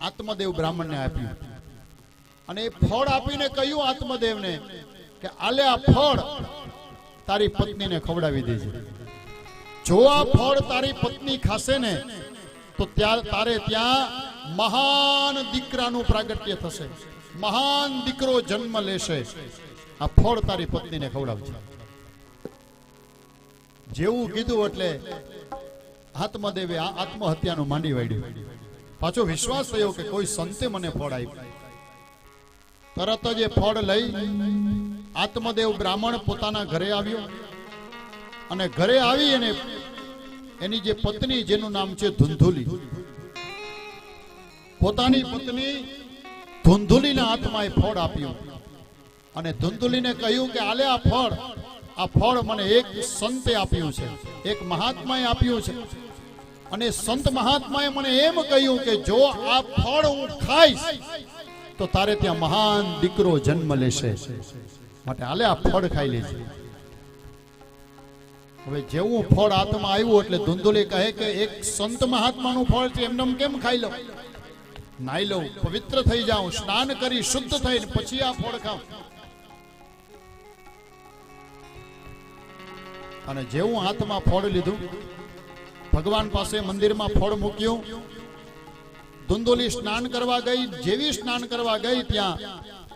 આત્મદેવ બ્રાહ્મણને આપ્યું. અને એ ફળ આપીને કહ્યું આત્મદેવને કે આલે આ ફળ, તારી પત્નીને ખવડાવી દેજે. જો આ ફળ તારી પત્ની ખાશે ને, તો ત્યાં તારે ત્યાં મહાન દીકરાનું પ્રાગટ્ય થશે. મહાન દીકરો જન્મ લેશે. આ ફળ તારી પત્નીને ખવડાવજે. જેવું કીધું એટલે આત્મદેવે આ આત્મહત્યાનું માંડી વાળ્યું. પાછો વિશ્વાસ થયો કે કોઈ સંતે મને ફળ આપ્યું. તરત જ એ ફળ લઈ આત્મદેવ બ્રાહ્મણ પોતાના ઘરે આવ્યો અને ઘરે આવી અને એની જે પત્ની જેનું નામ છે ધુંધુલી, પોતાની પત્ની ધુંધુલીના હાથમાં એ ફળ આપ્યું અને ધુંધુલીને કહ્યું કે આલે આ ફળ આ ફળ મને એક સંતે આપ્યું છે, એક મહાત્માએ આપ્યું છે. અને સંત મહાત્માએ મને એમ કહ્યું કે જો આ ફળ હું ખાઈશ, તો તારે ત્યાં મહાન દીકરો જન્મ લેશે. માટે આલે આ ફળ ખાઈ લેજે. હવે જેવું ફળ હાથમાં આવ્યું એટલે ધુંધુલી કહે કે એક સંત મહાત્માનું ફળ છે, એમને કેમ ખાઈ લઉં? નાઈ લઉં, પવિત્ર થઈ જાઉં, સ્નાન કરી શુદ્ધ થઈને પછી આ ફળ ખાઉં. અને જેવું હાથમાં ફળ લીધું ભગવાન પાસે મંદિરમાં ફળ મૂક્યું. ધુંદોલી સ્નાન કરવા ગઈ, જેવી સ્નાન કરવા ગઈ ત્યાં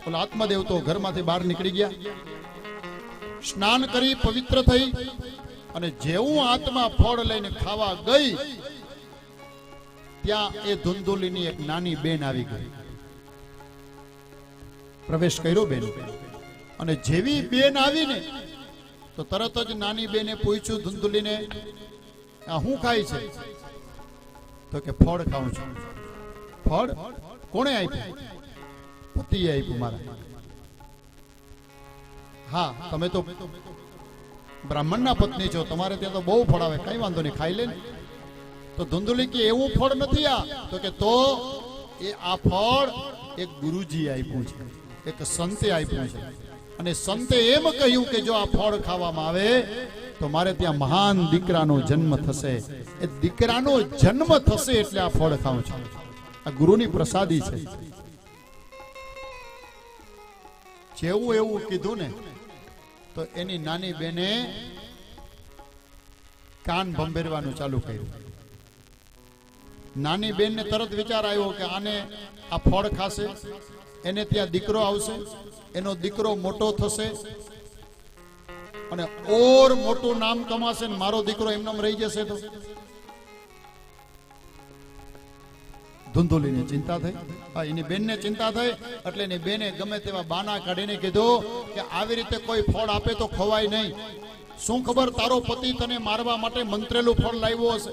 ઓલા આત્મદેવ તો ઘરમાંથી બહાર નીકળી ગયા. સ્નાન કરી પવિત્ર થઈ અને જેવું આત્મા ફળ લઈને ખાવા ગઈ, ત્યાં એ ધુંધુલીની એક નાની બેન આવી ગઈ. પ્રવેશ કર્યો બેન. અને જેવી બેન આવીને તો તરત જ નાની બેને પૂછ્યું ધુંધુલીને આ હું ખાય છે? તો કે ફળ ખાઉં છું. ફળ? કોણે આપ્યું? પતિએ આપ્યું મારા. હા, તમે તો બ્રાહ્મણના પત્ની છો. તમારે ત્યાં તો બહુ ફળ આવે. કઈ વાંધો નહીં, ખાઈ લે તો ધુંધુલી કે એવું ફળ નથી આ? તો કે તો એ આ ફળ એક ગુરુજી આપ્યું છે. એક સંતે આપ્યું છે. અને સંતે એમ કહ્યું કે જો આ ફળ ખાવામાં આવે તો મારે ત્યાં મહાન દીકરાનો જન્મ થશે. એ દીકરાનો જન્મ થશે એટલે આ ફળ ખાઉં છું. આ ગુરુની પ્રસાદી છે. જેવું એવું કીધું ને, તો એની નાની બેને કાન ભંભેરવાનું ચાલુ કર્યું. નાની બેનને તરત વિચાર આવ્યો કે આને આ ફળ ખાશે, એને ત્યાં દીકરો આવશે, એનો દીકરો મોટો થશે અને ઓર મોટું નામ કમાશે ને મારો દીકરો એમનેમ રહી જશે તો. ધુંધુલીને ચિંતા થઈ. હા, એની બેનને ચિંતા થઈ, એટલે એની બેને ગમે તેવા બાના કાઢીને કીધું કે આવી રીતે કોઈ ફળ આપે તો ખવાય નહીં. શું ખબર તારો પતિ તને મારવા માટે મંત્રેલું ફળ લાવ્યો હશે?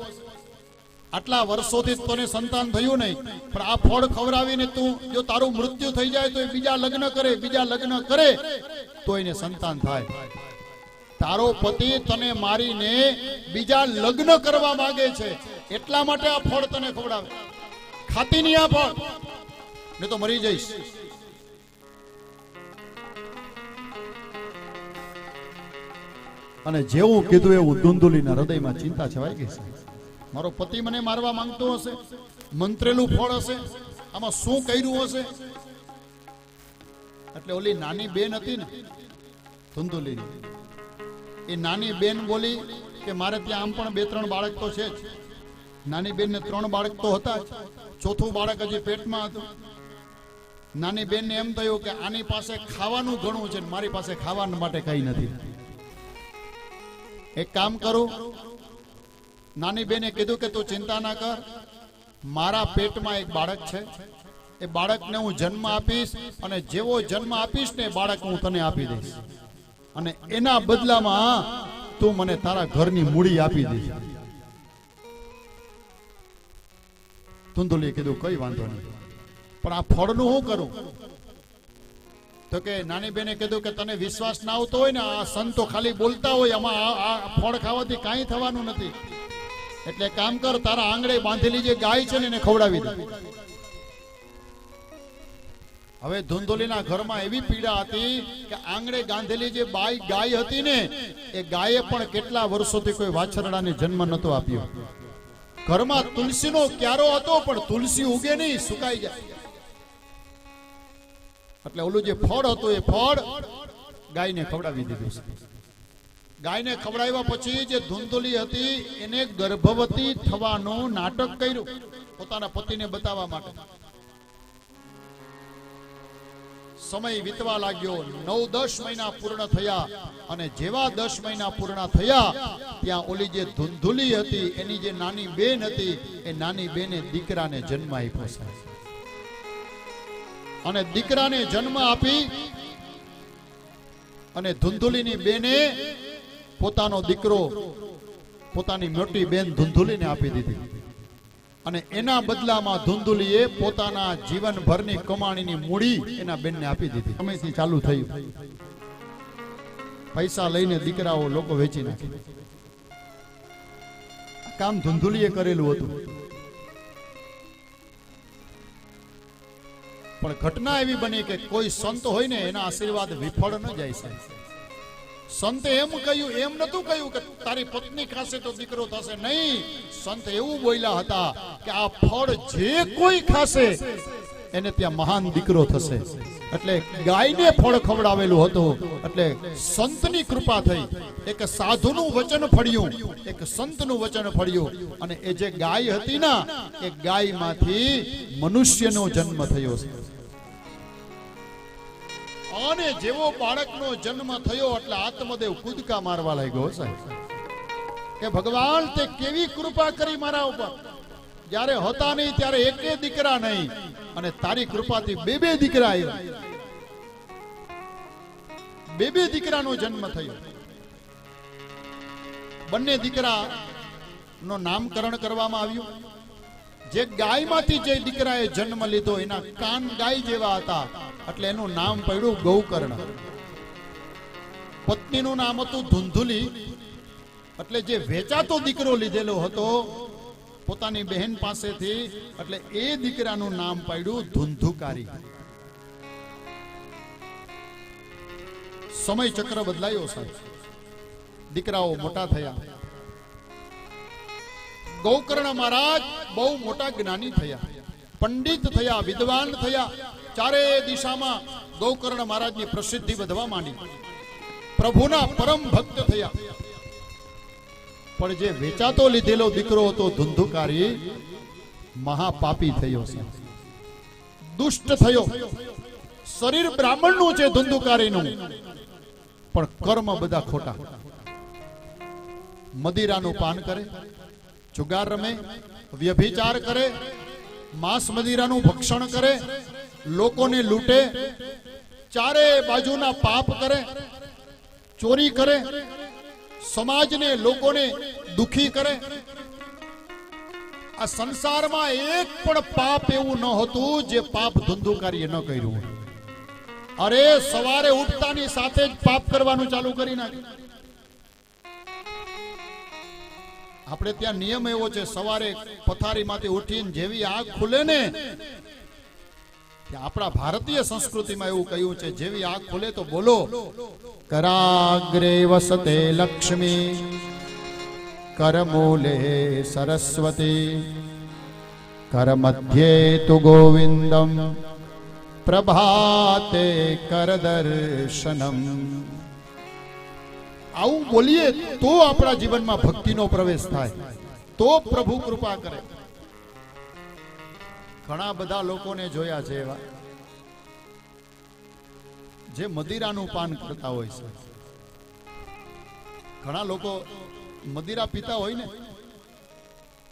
આટલા વર્ષોથી તને સંતાન થયું નહીં. પણ આ ફળ ખવડાવીને તું જો તારું મૃત્યુ થઈ જાય તો એ બીજા લગ્ન કરે, બીજા લગ્ન કરે, તો એને સંતાન થાય. તારો પતિ તને મારીને બીજા લગ્ન કરવા માંગે છે. એટલા માટે આ ફળ તને ખવડાવે. ખાતી નહીં આ ફળ. ને તો મરી જઈશ. અને જેવું કીધું એવું ધુંધુલીના હૃદયમાં ચિંતા છવાઈ ગઈ છે. મારો પતિ મને મારવા માંગતો હશે. મંત્રેલું ફળ હશે. આમાં શું કર્યું હશે? એટલે ઓલી નાની બેન હતી ને ધુંધુલીની એ નાની બેન બોલી કે મારે ત્યાં આમ પણ બે ત્રણ બાળક તો છે જ. નાની બેનને ત્રણ બાળક તો હતા જ. ચોથું બાળક હજી પેટમાં હતું. નાની બેનને એમ થયું કે આની પાસે ખાવાનું ઘણું છે મારી પાસે ખાવા માટે કઈ નથી. એક કામ કરું. નાની બેને કીધું કે તું ચિંતા ના કર. મારા પેટમાં એક બાળક છે. એ બાળકને હું જન્મ આપીશ અને જેવો જન્મ આપીશ ને એ બાળક હું તને આપી દઈશ. અને એના બદલામાં તું મને તારા ઘરની મૂડી આપી દે. ધુંધુલીએ કીધું, કઈ વાંધો નહીં. પણ આ ફળનું શું કરું? તો કે નાની બેને કીધું કે તને વિશ્વાસ ના આવતો હોય ને, આ સંતો ખાલી બોલતા હોય, આમાં આ ફળ ખાવાથી કાંઈ થવાનું નથી. એટલે કામ કર, તારા આંગળે બાંધેલી જે ગાય છે ને, એને ખવડાવી દે. હવે ધુંધોલીના ઘરમાં એવી પીડા હતી કે આંગણે ગાંધેલી જે બાઈ ગાય હતી ને, એ ગાયે પણ કેટલા વર્ષોથી કોઈ વાછરડાને જન્મ નતો આપ્યો. ઘરમાં તુલસીનો ક્યારો હતો, પણ તુલસી ઉગે નહીં, સુકાઈ જાય. એટલે ઓલું જે ફળ હતું, એ ફળ ગાયને ખવડાવી દીધું છે. ગાયને ખવડાવ્યા પછી જે ધુંધુલી હતી, એને ગર્ભવતી થવાનું નાટક કર્યું પોતાના પતિને બતાવવા માટે. સમય વીતવા લાગ્યો. નવ, દસ મહિના પૂર્ણ થયા અને જેવા દસ મહિના પૂર્ણ થયા, ત્યાં ઓલી જે ધૂંધુલી હતી, એની જે નાની બેન હતી, એ નાની બેને દીકરાને જન્મ આપ્યો સાહેબ. અને દીકરાને જન્મ આપી અને ધુંધુલીની બેને પોતાનો દીકરો, પોતાની મોટી બેન ધુંધુલીને આપી દીધી. અને એના બદલામાં ધુંધુલીએ પોતાના જીવનભરની કમાણીની મૂડી એના બેનને આપી દીધી. સમયથી ચાલુ થયું. પૈસા લઈને દીકરાઓ લોકો વેચી નાખે. કામ ધુંધુલીએ કરેલું હતું. પણ ઘટના એવી બની કે કોઈ સંત હોય ને એના આશીર્વાદ વિફળ ન જાય સાહેબ. સંતે એમ કહ્યું, એમ નતું કહ્યું કે તારી પત્ની ખાશે તો દીકરો થશે નહીં. સંત એવું બોલ્યા હતા કે આ ફળ જે કોઈ ખાશે, એને ત્યાં મહાન દીકરો થશે. એટલે ગાયને ફળ ખવડાવેલું હતું. એટલે સંતની કૃપા થઈ. એક સાધુનું વચન ફળ્યું. એક સંતનું વચન ફળ્યું. અને એ જે ગાય હતી ના, એ ગાયમાંથી મનુષ્યનો જન્મ થયો. છે અને જેવો બાળકનો જન્મ થયો એટલે આત્મદેવ કૂદકા મારવા લાગ્યો સાહેબ. કે ભગવાન, તે કેવી કૃપા કરી મારા ઉપર? જ્યારે હતા નહીં, ત્યારે એકે દીકરા નહીં. અને તારી કૃપાથી બે બે દીકરા આવ્યા. બે બે દીકરાનો જન્મ થયો. બંને દીકરા નો નામકરણ કરવામાં આવ્યું. જે ગાયમાંથી જે દીકરાએ જન્મ લીધો, એના કાન ગાય જેવા હતા. એટલે એનું નામ પડ્યું ગૌકર્ણ. પત્નીનું નામ હતું ધુંધુલી. એટલે જે વેચાતો દીકરો લીધેલો હતો, પોતાની બહેન પાસેથી, એટલે એ દીકરાનું નામ પાડ્યું ધુંધુકારી. સમય ચક્ર બદલાયો સાહેબ. દીકરાઓ મોટા થયા. ગૌકર્ણ મહારાજ બહુ મોટા જ્ઞાની થયા. પંડિત થયા, વિદ્વાન થયા. ચારે દિશામાં ગૌકર્ણ મહારાજની પ્રસિદ્ધિ વધવા માંડી. પ્રભુના પરમ ભક્ત થયા. પણ જે વેચાતો લીધેલો દીકરો હતો ધુંધુકારી, મહાપાપી થયો છે. દુષ્ટ થયો. શરીર બ્રાહ્મણનું છે ધુંધુકારીનું. પણ કર્મ બધા ખોટા. મદિરાનું પાન કરે. જુગાર રમે વ્યભિચાર કરે, માંસ મદિરાનું ભક્ષણ કરે, લોકોને લૂંટે, ચારે બાજુના પાપ કરે, ચોરી કરે, સમાજને લોકોને દુખી કરે. આ સંસારમાં એક પણ પાપ એવું ન હતું જે પાપ ધુંધુકારીએ ન કર્યું અરે સવારે ઉઠતાની સાથે જ પાપ કરવાનું ચાલુ કરી નાખ્યું. આપણે ત્યાં નિયમ એવો છે, સવારે પથારીમાંથી ઉઠીને જેવી આગ ખુલે ને આપણા ભારતીય સંસ્કૃતિમાં એવું કહ્યું છે, જેવી આગ ખુલે તો બોલો, કરાગ્રે વસતે લક્ષ્મી, કરમૂલે સરસ્વતી, કરમધ્યે તુ ગોવિંદમ, પ્રભાતે કરદર્શનમ આવું બોલીએ તો આપણા જીવનમાં ભક્તિનો પ્રવેશ થાય. તો પ્રભુ કૃપા કરે. ઘણા બધા લોકોને જોયા છે એવા. જે મદિરાનું પાન કરતા હોય છે. ઘણા લોકો મદિરા પીતા હોય ને.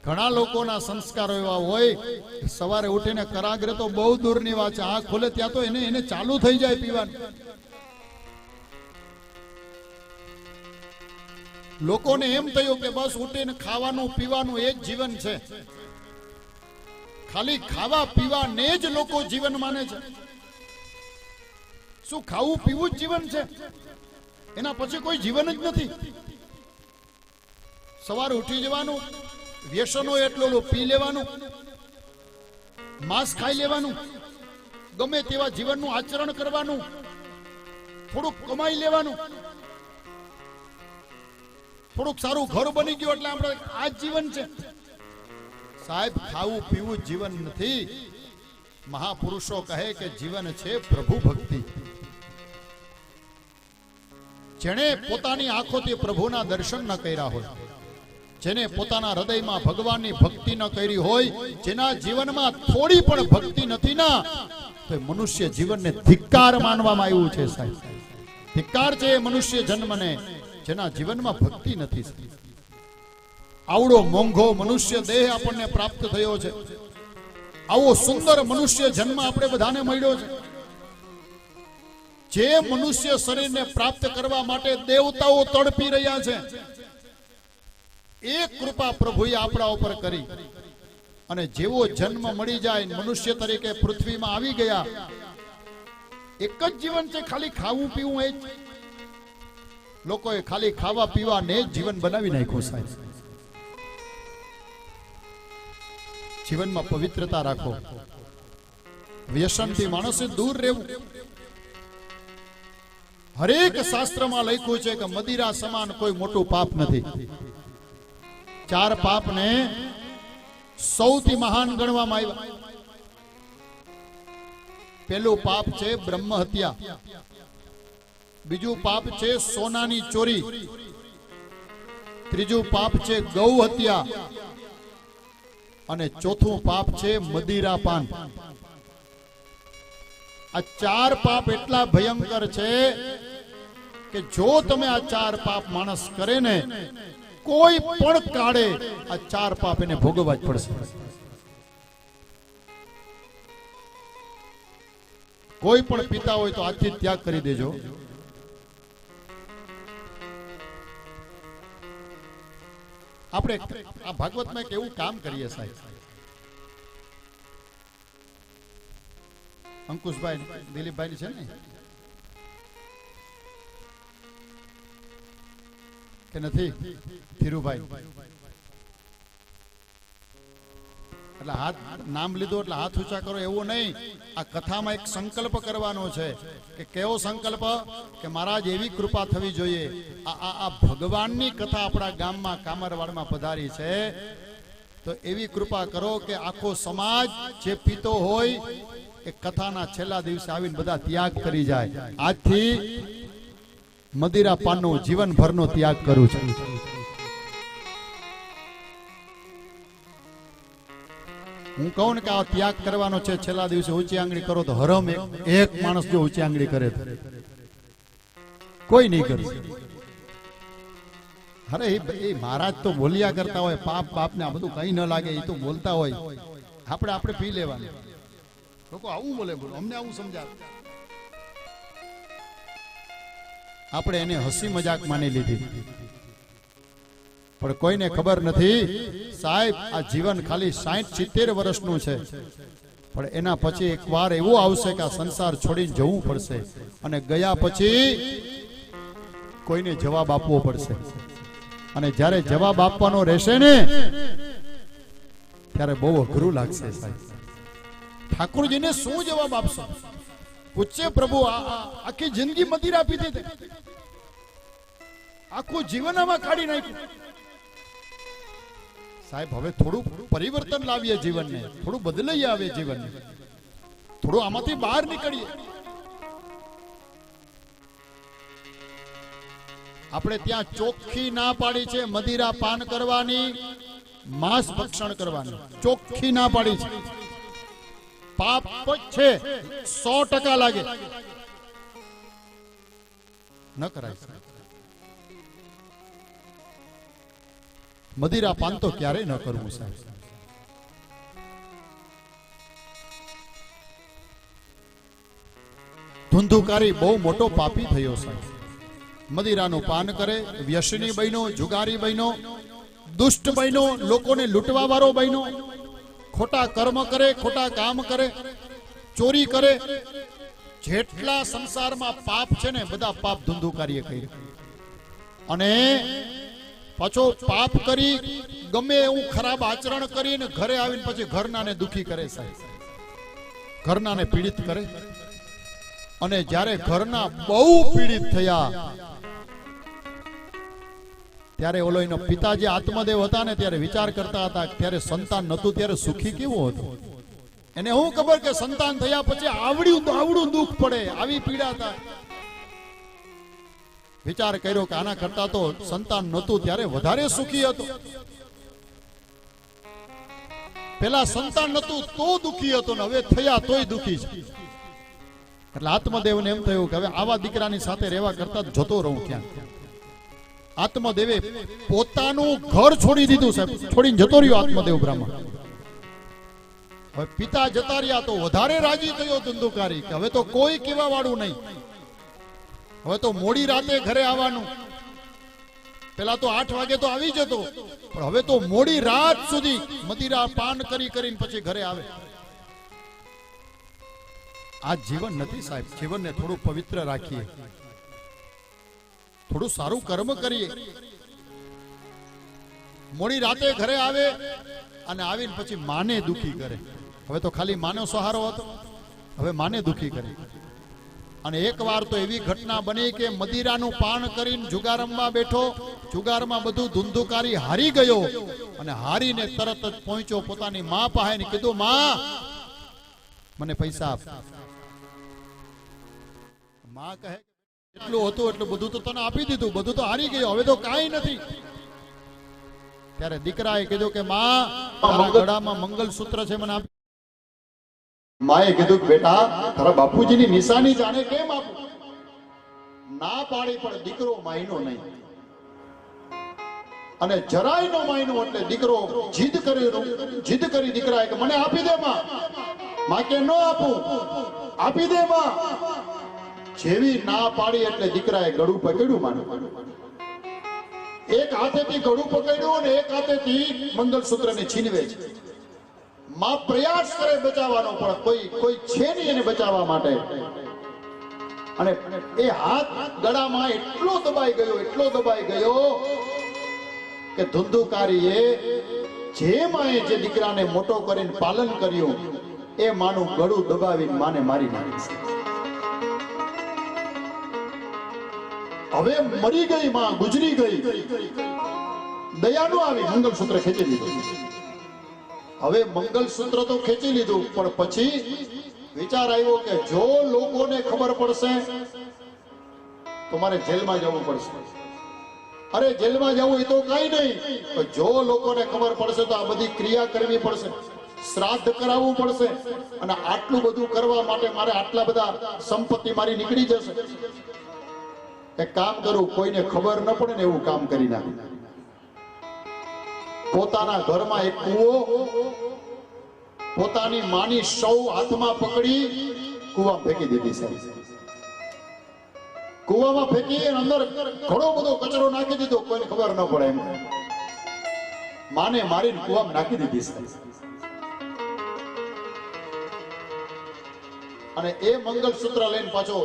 ઘણા લોકોના સંસ્કારો એવા હોય સવારે ઉઠીને કરાગ્રે તો બહુ દૂરની વાત છે. આ ખોલે ત્યાં તો એને એને ચાલુ થઈ જાય પીવાનું. લોકોને એમ થયું કે બસ ઉઠીને ખાવાનું, પીવાનું એ જ જીવન છે. ખાલી ખાવા, પીવાને જ લોકો જીવન માને છે. શું ખાવું, પીવું જ જીવન છે? એના પછી કોઈ જીવન જ નથી. સવારે ઉઠી જવાનું, વ્યસનો એટલો પી લેવાનું, માંસ ખાઈ લેવાનું, ગમે તેવા જીવનનું આચરણ કરવાનું, થોડુંક કમાઈ લેવાનું થોડુંક સારું ઘર બની ગયું એટલે આપણે આ જીવન છે. સાહેબ, ખાવું પીવું જીવન નથી. મહાપુરુષો કહે કે જીવન છે પ્રભુ ભક્તિ. જેણે પોતાની આંખોથી પ્રભુના દર્શન ન કર્યા હોય, જેને પોતાના હૃદયમાં ભગવાનની ભક્તિ ન કરી હોય, જેના જીવનમાં થોડી પણ ભક્તિ નથી ના, તો મનુષ્ય જીવનને ધિક્કાર માનવામાં આવ્યું છે સાહેબ. ધિક્કાર છે મનુષ્ય જન્મને. જેના જીવનમાં ભક્તિ નથી આવડો મોંઘો મનુષ્ય દેહ આપણને પ્રાપ્ત થયો છે. આવો સુંદર મનુષ્ય જન્મ આપણે બધાને મળ્યો છે. જે મનુષ્ય શરીરને પ્રાપ્ત કરવા માટે દેવતાઓ તડપી રહ્યા છે, એ કૃપા પ્રભુએ આપણા ઉપર કરી. અને જેવો જન્મ મળી જાય, મનુષ્ય તરીકે પૃથ્વીમાં આવી ગયા, એક જ જીવન છે, ખાલી ખાવું પીવું એ લોકોએ ખાલી ખાવા પીવા જીવન બનાવી નાખ્યું સાહેબ. જીવનમાં પવિત્રતા રાખો. વ્યસનથી માણસે દૂર રહેવું. હરેક શાસ્ત્રમાં લખ્યું છે કે મદિરા સમાન કોઈ મોટું પાપ નથી. ચાર પાપને સૌથી મહાન ગણવામાં આવ્યા. પેલું પાપ છે બ્રહ્મ હત્યા. બીજું પાપ છે સોનાની ચોરી. ત્રીજું પાપ છે ગૌ હત્યા. અને ચોથું પાપ છે મદિરા પાન. આ ચાર પાપ એટલા ભયંકર છે કે જો તમે આ ચાર પાપ માણસ કરે ને, કોઈ પણ કાળે આ ચાર પાપ એને ભોગવવા જ પડશે. કોઈ પણ પિતા હોય તો આજથી ત્યાગ કરી દેજો. આપણે આ ભાગવતમાં એક કામ કરીએ સાહેબ. અંકુશભાઈ દિલીપભાઈ છે ને? કે નથી? ધીરુભાઈ. એટલે હાથ નામ લીધું એટલે હાથ ઊંચા કરો એવું નહીં. આ કથામાં એક સંકલ્પ કરવાનો છે કે કેવો સંકલ્પ? કે મહારાજ, એવી કૃપા થવી જોઈએ. આ આ ભગવાનની કથા આપણા ગામમાં, કામરવાડમાં પધારી છે. તો એવી કૃપા કરો કે આખો સમાજ જે પીતો હોય, એ કથાના છેલ્લા દિવસે આવીને બધા ત્યાગ કરી જાય. આજથી મદિરા પાનનો જીવનભરનો ત્યાગ કરું છું. હું કહું ને કે આ ત્યાગ કરવાનો છેલ્લા દિવસે ઊંચી આંગળી કરો તો હરમ એક માણસ જો ઊંચી આંગળી કરે કોઈ નહીં કરે. અરે એ મહારાજ તો બોલ્યા કરતા હોય, પાપ પાપ ને આ બધું કઈ ન લાગે, એ તો બોલતા હોય. આપણે આપણે પી લેવાનું. લોકો આવું બોલે, બોલો, અમને આવું સમજાવે. આપણે એને હસી મજાક માની લીધી. પણ કોઈને ખબર નથી, સાહેબ, આ જીવન ખાલી સાઠ સિત્તેર વર્ષનું છે. પણ એના પછી એક વાર એવું આવશે કે આ સંસાર છોડીને જવું પડશે અને ગયા પછી કોઈને જવાબ આપવો પડશે. અને જ્યારે જવાબ આપવાનો રહેશે ને, ત્યારે બહુ અઘરું લાગશે સાહેબ. ઠાકોરજીને શું જવાબ આપશો? પૂછશે પ્રભુ આખી જિંદગી મદિરા પીધી હતી. આખું જીવન આમાં કાઢી નાખ્યું. સાહેબ, હવે થોડું પરિવર્તન લાવીએ જીવનને. થોડું બદલાઈ આવે જીવનને. થોડું આમાંથી બહાર નીકળીએ. આપણે ત્યાં ચોખ્ખી ના પાડી છે મદિરા પાન કરવાની, માંસ ભક્ષણ કરવાની. ચોખ્ખી ના પાડી છે. પાપ છે. સો ટકા લાગે. ન કરાય મદિરા પાન તો ક્યારેય ન કરવું, સાહેબ. ધુંધુકારી બહુ મોટો પાપી થયો, સાહેબ. મદિરાનું પાન કરે, વ્યસની બહેનો, જુગારી બહેનો, દુષ્ટ બહેનો, લોકોને લૂંટવા વાળો બહેનો, ખોટા કર્મ કરે, ખોટા કામ કરે, ચોરી કરે, જેટલા સંસારમાં પાપ છે ને, બધા પાપ ધુંધુકારીએ કર્યા. અને પાછો પાપ કરી, ગમે એવું ખરાબ આચરણ કરીને ઘરે આવીને પછી ઘરનાને દુખી કરે સાહેબ. ઘરનાને પીડિત કરે. અને જ્યારે ઘરના બહુ પીડિત થયા, ત્યારે ઓલો એનો પિતા જે આત્મદેવ હતા ને ત્યારે વિચાર કરતા હતા ત્યારે સંતાન નતું ત્યારે સુખી કેવું હતું? એને હું ખબર કે સંતાન થયા પછી આવડ્યું આવડું દુઃખ પડે. આવી પીડા થાય વિચાર કર્યો કે આના કરતા તો સંતાન નહોતું, ત્યારે વધારે સુખી હતો. પેલા સંતાન નહોતું, તો દુખી હતો ને હવે થયા તોય દુખી છે. એટલે આત્મદેવને એમ થયું કે હવે આવા દીકરાની સાથે રહેવા કરતા જતો રહું ક્યાં આત્મદેવે પોતાનું ઘર છોડી દીધું સાહેબ. છોડીને જતો રહ્યો આત્મદેવ બ્રાહ્મણ. હવે પિતા જતા રહ્યા તો વધારે રાજી થયો ધંધુકારી, કે હવે તો કોઈ કેવા વાળું નહીં. હવે તો મોડી રાતે ઘરે આવવાનું. પેલા તો આઠ વાગે તો આવી જતો. પણ હવે તો મોડી રાત સુધી મદિરા પાન કરી કરીને પછી ઘરે આવે. આ જીવન નથી સાહેબ, જીવનને થોડું પવિત્ર રાખીએ. થોડું સારું કર્મ કરીએ. મોડી રાતે ઘરે આવે અને આવીને પછી માને દુખી કરે. હવે તો ખાલી માનો સહારો હતો. હવે માને દુખી કરે. અને એક વાર તો એવી ઘટના બની કે મદિરાનું પાન કરીને જુગારમમાં બેઠો જુગારમાં બધું ધુંધુકારી હારી ગયો અને હારીને તરત જ પહોંચ્યો પોતાની મા પાસે કીધું માં મને પૈસા આપ. માં કહે એટલું હતું એટલું બધું તો તને આપી દીધું બધું તો હારી ગયો હવે તો કાંઈ નથી. ત્યારે દીકરાએ કીધું કે માં ગળામાં મંગલસૂત્ર છે મને આપી માએ કીધું બેટા, તારા બાપુજીની નિશાની જાણે કેમ આપું? ના પાડી પણ દીકરો માયનો નહીં. અને જરાય નો માયનો એટલે દીકરો જીદ કરી જીદ કરી દીકરા કે મને આપી દે માં. માં કે ન આપું, આપી દે માં. જેવી ના પાડી એટલે દીકરાએ ગળું પકડ્યું માનું. એક હાથેથી ગળું પકડ્યું અને એક હાથેથી મંગલસૂત્રને છીનવે છે. માં પ્રયાસ કરે બચાવવાનો, પણ કોઈ કોઈ છે નહીં એને બચાવવા માટે. અને એ હાથ ગળામાં એટલો દબાઈ ગયો, એટલો દબાઈ ગયો કે ધુંધુકારીએ જે માએ જે દીકરાને મોટો કરીને પાલન કર્યું, એ માનું ગળું દબાવીને માને મારી નાખી હવે મરી ગઈ માં, ગુજરી ગઈ. દયાનું આવી મંગલસૂત્ર ખેંચી લીધું. હવે મંગલસૂત્ર તો ખેંચી લીધું, પણ પછી વિચાર આવ્યો કે જો લોકોને ખબર પડશે, તો મારે જેલમાં જવું પડશે. અરે જેલમાં જવું એ તો કઈ નહીં, પણ જો લોકોને ખબર પડશે તો આ બધી ક્રિયા કરવી પડશે, શ્રાદ્ધ કરાવવું પડશે, અને આટલું બધું કરવા માટે મારે આટલા બધા સંપત્તિ મારી નીકળી જશે. એક કામ કરું, કોઈને ખબર ન પડે ને એવું કામ કરી નાખું. પોતાના ઘરમાં એક કૂવો, પોતાની માની સૌ હાથમાં પકડી કૂવા ફેંકી દીધી છે. કૂવામાં ફેંકી અંદર ઘણો બધો કચરો નાખી દીધો, કોઈને ખબર ન પડે એમ. માને મારીને કૂવામાં નાખી દીધી છે. અને એ મંગલસૂત્ર લઈને પાછો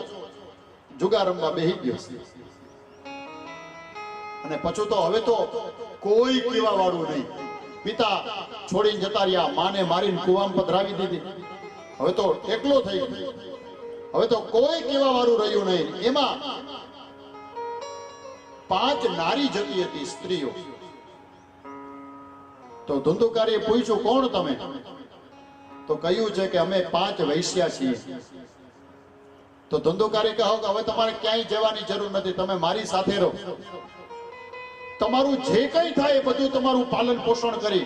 જુગાર રમવા બેહી ગયો અને પછી તો હવે તો કોઈ કીવા વાળું નહીં. પિતા છોડીને જતા રહ્યા, માને મારીને કુવામ પધરાવી દીધી. હવે તો એકલો થઈ ગયો. હવે તો કોઈ કેવા વાળું રહ્યું નહીં. એમાં પાંચ નારી જતી હતી સ્ત્રીઓ. તો ધંધુકારીએ પૂછ્યું, કોણ તમે? તો કહ્યું છે કે અમે પાંચ વૈશ્યા છીએ. તો ધંધુકારી કહો કે હવે તમારે ક્યાંય જવાની જરૂર નથી. તમે મારી સાથે રહો. તમારું જે કંઈ થાય બધું તમારું પાલન પોષણ કરી.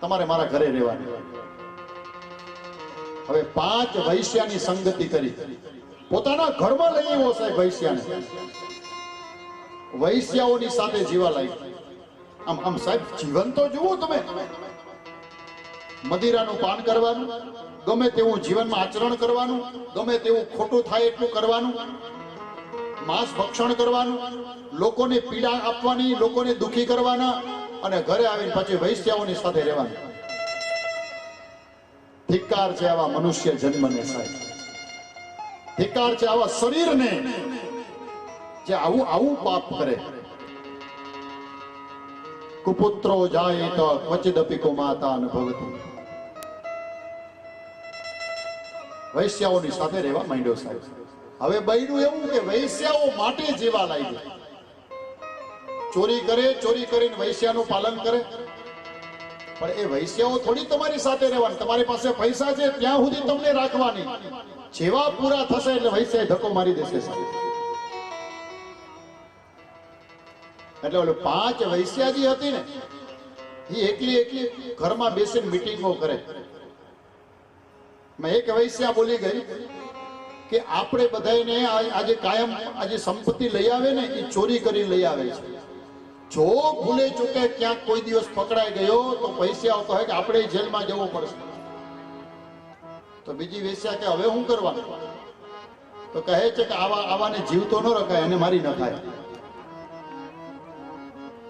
તમારે મારા ઘરે રહેવાનું. હવે પાંચ વૈશ્યાની સંગતિ કરી. પોતાના ઘરમાં લઈ આવ્યો સાહેબ વૈશ્યાને. વૈશ્યાઓની સાથે જીવા લાગી આમ આમ સાહેબ, જીવન તો જુઓ તમે. મદિરાનું પાન કરવાનું, ગમે તેવું જીવનમાં આચરણ કરવાનું, ગમે તેવું ખોટું થાય એટલું કરવાનું. માંસ ભક્ષણ કરવાનું, લોકોને પીડા આપવાની, લોકોને દુખી કરવાના અને ઘરે આવીને પછી વૈશ્યાઓની સાથે રહેવાનું. ધિક્કાર છે આવા મનુષ્ય જન્મને સાહેબ. ધિક્કાર છે આવા શરીરને જે આવું આવું પાપ કરે. કુપુત્રો જાય તો ક્વચિદપી કુમાતા અનુભવતી. વૈશ્યાઓની સાથે રહેવા માંડ્યો સાહેબ. હવે બૈરું એવું કે વૈશ્યાઓ માટે જીવા લાગ્યું. ચોરી કરે, ચોરી કરીને વૈશ્યાનું પાલન કરે. પણ એ વૈશ્યાઓ થોડી તમારી સાથે રહેવાની. તમારી પાસે પૈસા છે, ત્યાં સુધી તમને રાખવાની. જેવા પૂરા થશે એટલે વૈશ્ય ધક્કો મારી દેશે. એટલે ઓલું પાંચ વૈશ્યાજી હતી ને એ એકલી એકલી ઘરમાં બેસીને મિટિંગો કરે. એક વૈશ્યા બોલી ગઈ કે આપણે બધાને આજે કાયમ આજે સંપત્તિ લઈ આવે ને, એ ચોરી કરી લઈ આવે છે. જો ભૂલે ચૂકે ક્યાંક કોઈ દિવસ પકડાઈ ગયો, તો પૈસા આવતો હોય કે આપણે જેલમાં જવું પડશે. તો બીજી વેસ્યા કે હવે શું કરવાનું? તો કહે છે કે આવા આવાને જીવતો ન રખાય અને મારી નખાય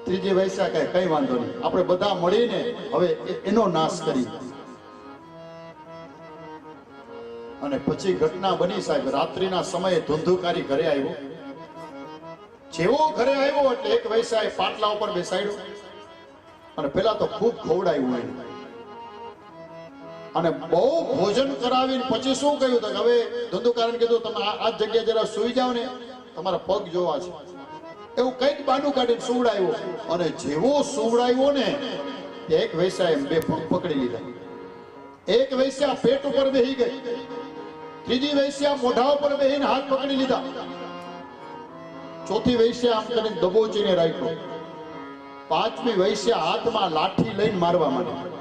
ત્રીજી વૈશ્યા કહે, કઈ વાંધો નહીં. આપણે બધા મળીને હવે એનો નાશ કરી અને પછી ઘટના બની સાહેબ. રાત્રિના સમયે ધુંધુકારી ઘરે આવ્યો. જેવો ઘરે આવ્યો એટલે એક વૈસાએ પાટલા ઉપર બેસાડ્યો. અને પેલા તો ખૂબ ખવડાવ્યું એને. અને બહુ ભોજન કરાવીને પછી શું કહ્યું તો હવે ધંધુકારને કીધું, તમે આ જગ્યાએ જરા સુઈ જાઓ ને, તમારા પગ જોવા છે. એવું કંઈક બાનું કાઢીને સુવડાવ્યો. અને જેવો સુવડાવ્યો ને એક એક એમ બે પગ પકડી લીધા. એક વૈસા પેટ ઉપર બેહી ગઈ. ત્રીજી વૈશ્યા મોઢા ઉપર બેહીને હાથ પકડી લીધા. ચોથી વૈશ્યા આમ કરીને દબોચીને રાખ્યો. પાંચમી વૈશ્યા હાથમાં લાઠી લઈને મારવા માંડી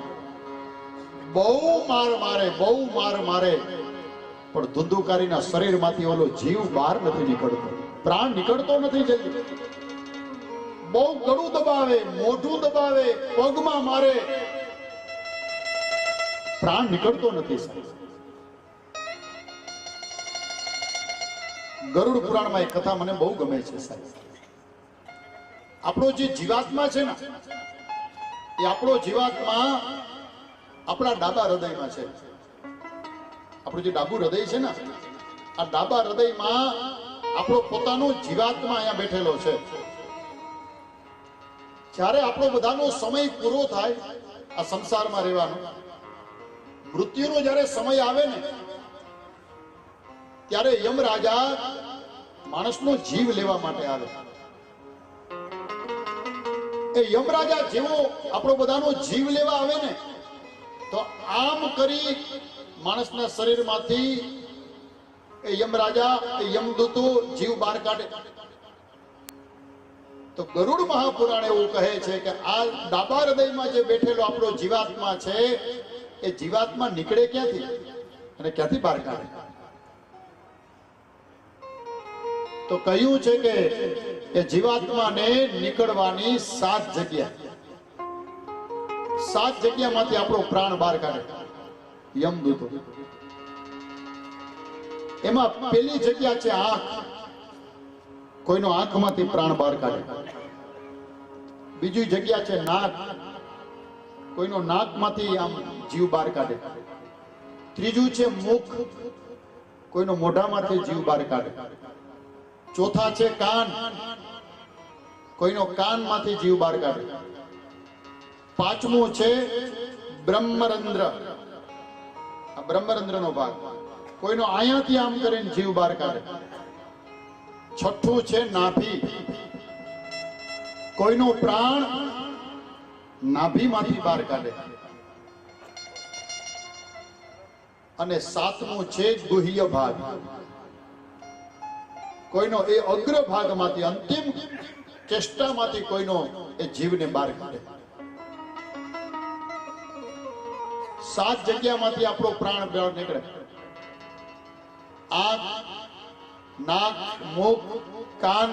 બહુ માર મારે, બહુ માર મારે. પણ ધુંધુકારીના શરીરમાંથી ઓલો જીવ બહાર નથી નીકળતો. પ્રાણ નીકળતો નથી જલ્દી. બહુ ગળું દબાવે, મોઢું દબાવે, પગમાં મારે. પ્રાણ નીકળતો નથી સાહેબ. ગરુડ પુરાણમાં એક કથા મને બહુ ગમે છે સાહેબ. આપણો જે જીવાત્મા છે ને, એ આપણો જીવાત્મા આપણા ડાબા હૃદયમાં છે. આપણું જે ડાબુ હૃદય છે ને, આ ડાબા હૃદયમાં આપણો પોતાનો જીવાત્મા અહીંયા બેઠેલો છે. જ્યારે આપણો બધાનો સમય પૂરો થાય, આ સંસારમાં રહેવાનો. મૃત્યુનો જ્યારે સમય આવે ને ત્યારે યમ રાજા માણસનો જીવ લેવા માટે આવે એ યમરાજા જેવો આપણો બધાનો જીવ લેવા આવે ને, તો આમ કરી માણસના શરીરમાંથી એ યમરાજા એ યમદૂતો જીવ બહાર કાઢે. તો ગરુડ મહાપુરાણ એવું કહે છે કે આ ડાબા હૃદયમાં જે બેઠેલો આપણો જીવાત્મા છે, એ જીવાત્મા નીકળે ક્યાંથી? અને ક્યાંથી બહાર કાઢે? તો કહ્યું છે કે એ જીવાત્માને નીકળવાની સાત જગ્યા. સાત જગ્યામાંથી આપણો પ્રાણ બહાર કાઢે. યમદૂતો એમાં પેલી જગ્યા છે આંખ. કોઈનો આંખમાંથી પ્રાણ બહાર કાઢે. બીજી જગ્યા છે નાક. કોઈનો નાકમાંથી આમ જીવ બહાર કાઢે. ત્રીજું છે મુખ. કોઈનો મોઢામાંથી જીવ બહાર કાઢે. ચોથા છે કાન. કોઈનો કાનમાંથી જીવ બહાર કાઢે. પાંચમું છે બ્રહ્મરંદ્ર આ બ્રહ્મરંધ્રનો ભાગ. કોઈનો અહીંયાથી આમ કરીને જીવ બહાર કાઢે. છઠ્ઠું છે નાભી. કોઈનો પ્રાણ નાભીમાંથી બહાર કાઢે. અને સાતમું છે ગુહ્ય ભાગ. કોઈનો એ અગ્ર ભાગમાંથી અંતિમ ચેષ્ટામાંથી કોઈનો એ જીવને બહાર કાઢે. સાત જગ્યામાંથી આપણો પ્રાણ બળ નીકળે. આંખ, નાક, મુખ, કાન,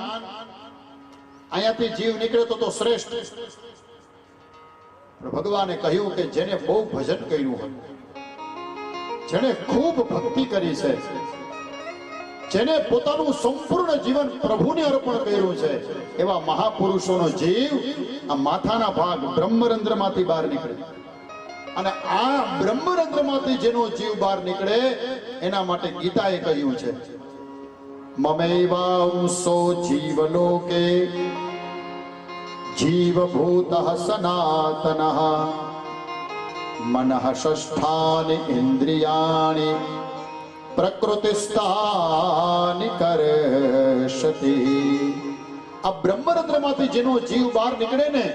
અહીંયાથી જીવ નીકળે તો તો શ્રેષ્ઠ. ભગવાને કહ્યું કે જેને બહુ ભજન કર્યું હોય જેને ખૂબ ભક્તિ કરી છે જેને પોતાનું સંપૂર્ણ જીવન પ્રભુને અર્પણ કર્યું છે. એવા મહાપુરુષોનો જીવ આ માથાના ભાગ બ્રહ્મરંધ્રમાંથી બહાર નીકળે. અને આ બ્રહ્મરંધ્રમાંથી જેનો જીવ બહાર નીકળે, એના માટે ગીતાએ કહ્યું છે. મમૈવાંસો જીવલોકે જીવભૂત સનાતન, મન ષષ્ઠાની ઇન્દ્રિયાણી પ્રકૃતિસ્થાની કરશતિ. આ બ્રહ્મરંધ્રમાંથી જેનો જીવ બહાર નીકળે ને,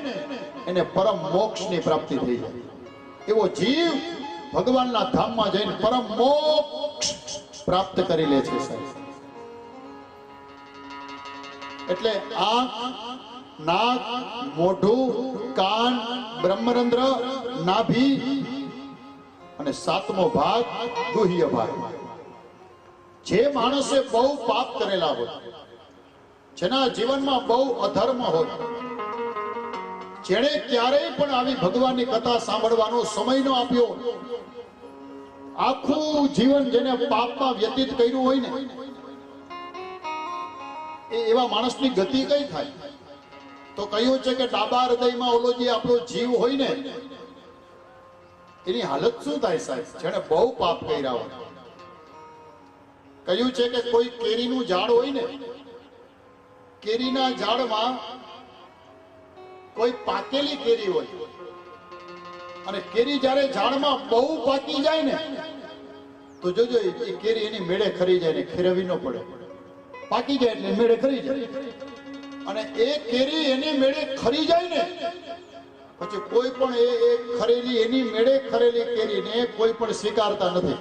એને પરમ મોક્ષની પ્રાપ્તિ થઈ જાય. એવો જીવ ભગવાનના ધામમાં જઈને પરમ મોક્ષ પ્રાપ્ત કરી લે છે સાહેબ. એટલે આંખ, નાક, મોઢું, કાન બ્રહ્મરંદ્ર નાભી અને સાતમો ભાગ ગુહ્ય ભાગ જે માણસે બહુ પાપ કરેલા હોય, જેના જીવનમાં બહુ અધર્મ હોય, જેણે ક્યારેય પણ આવી ભગવાનની કથા સાંભળવાનો સમય ન આપ્યો, આખું જીવન જેને પાપમાં વ્યતીત કર્યું હોય ને, એ એવા માણસની ગતિ કઈ થાય? તો કહ્યું છે કે ડાબા હૃદયમાં ઓલો જે આપણો જીવ હોય ને, એની હાલત શું થાય સાહેબ? જેને બહુ પાપ કર્યા હોય. કહ્યું છે કે કોઈ કેરીનું ઝાડ હોય ને, કેરીના ઝાડમાં કોઈ પાકેલી કેરી હોય, અને કેરી જ્યારે ઝાડમાં બહુ પાકી જાય ને, તો જોજો એ કેરી એની મેળે ખરી જાય ને, ખેરવી ન પડે. પાકી જાય એટલે મેળે ખરી જાય. અને એ કેરી એની મેળે ખરી જાય ને, પછી કોઈ પણ એ ખરેલી એની મેળે ખરેલી કેરીને કોઈ પણ સ્વીકારતા નથી.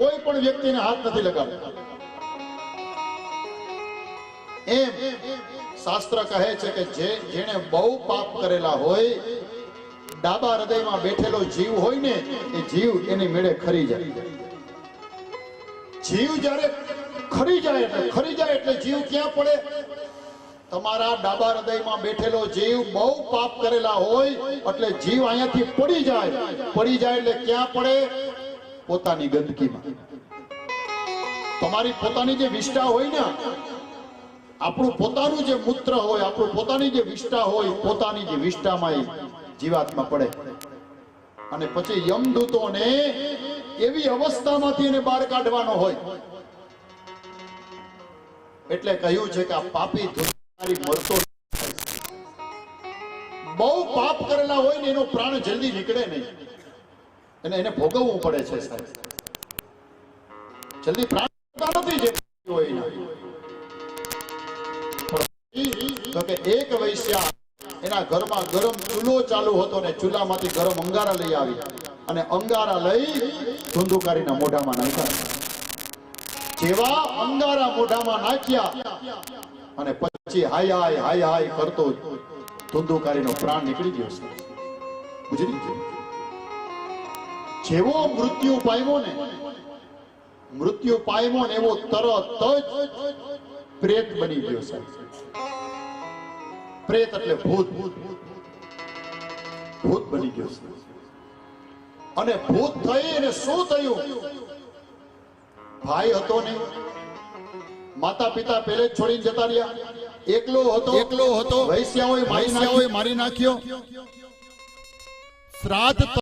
કોઈ પણ વ્યક્તિને હાથ નથી લગાવતો. એમ શાસ્ત્ર કહે છે કે જે જેણે બહુ પાપ કરેલા હોય, ડાબા હૃદયમાં બેઠેલો જીવ હોય ને, એ જીવ એની મેળે ખરી જાય. જીવ જ્યારે ખરી જાય એટલે, ખરી જાય એટલે જીવ ક્યાં પડે? તમારા ડાબા હૃદયમાં બેઠેલો જીવ બહુ પાપ કરેલા હોય, એટલે જીવ અહીંયાથી પડી જાય. પડી જાય એટલે ક્યાં પડે? પોતાની ગંદકીમાં. તમારી પોતાની જે વિષ્ઠા હોય ને, આપણું પોતાનું જે મૂત્ર હોય, આપણું પોતાની જે વિષ્ઠા હોય, પોતાની જે વિષ્ઠામાં જીવાત્મા પડે. અને પછી યમદૂતોને એવી અવસ્થામાંથી એને બહાર કાઢવાનો હોય. એટલે કહ્યું છે કે આ પાપી ધુમારી મરતો બહુ પાપ કરેલા હોય ને એનો પ્રાણ જલ્દી નીકળે નહીં. અને એને ભોગવવું પડે છે સાહેબ. જલ્દી પ્રાણ નથી જે હોય તો કે એક વૈશ્યા એના ઘરમાં ગરમ ચૂલો ચાલુ હતો ને ચૂલામાંથી ગરમ અંગારા લઈ આવી અને અંગારા લઈ ધુંધુકારીના મોઢામાં નાખ્યા. જેવા અંગારા મોઢામાં નાખ્યા અને પછી હાય હાય હાય હાય કરતો ધુંધુકારીનો પ્રાણ નીકળી ગયો છે ગુજરી ગયો. જેવો મૃત્યુ પામ્યો ને મૃત્યુ પામ્યો ને એવો તરત જ પ્રેત બની ગયો છે પ્રેત એટલે ભૂત. ભૂત બની ગયો છે અને ભૂત થઈ અને શું થયું? ભાઈ હતો ને માતા પિતા પહેલે જ છોડીને જતા રહ્યા. એકલો હતો. એકલો હતો. વૈશ્યા હોય મારી નાખ્યો. શ્રાદ્ધ